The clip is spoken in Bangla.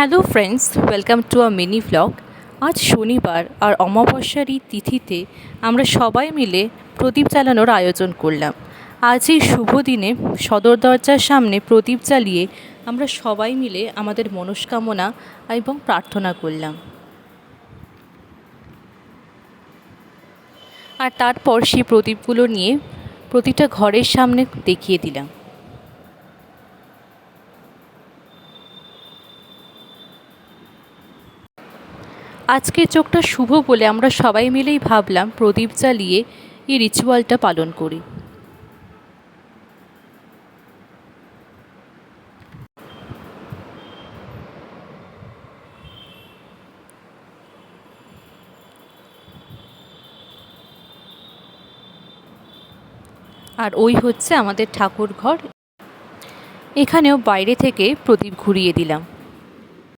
Hello friends welcome to a mini vlog আজ শনিবার আর অমাবস্যার এই তিথিতে আমরা সবাই মিলে প্রদীপ জ্বালানোর আয়োজন করলাম। আজ এই শুভ দিনে সদর দরজার সামনে প্রদীপ জ্বালিয়ে আমরা সবাই মিলে আমাদের মনস্কামনা এবং প্রার্থনা করলাম। আর তারপর সেই প্রদীপগুলো নিয়ে প্রতিটা ঘরের সামনে দেখিয়ে দিলাম। আজকের চোখটা শুভ বলে আমরা সবাই মিলেই ভাবলাম প্রদীপ জ্বালিয়ে এই রিচুয়ালটা পালন করি। আর ওই হচ্ছে আমাদের ঠাকুর ঘর এখানেও বাইরে থেকে প্রদীপ ঘুরিয়ে দিলাম।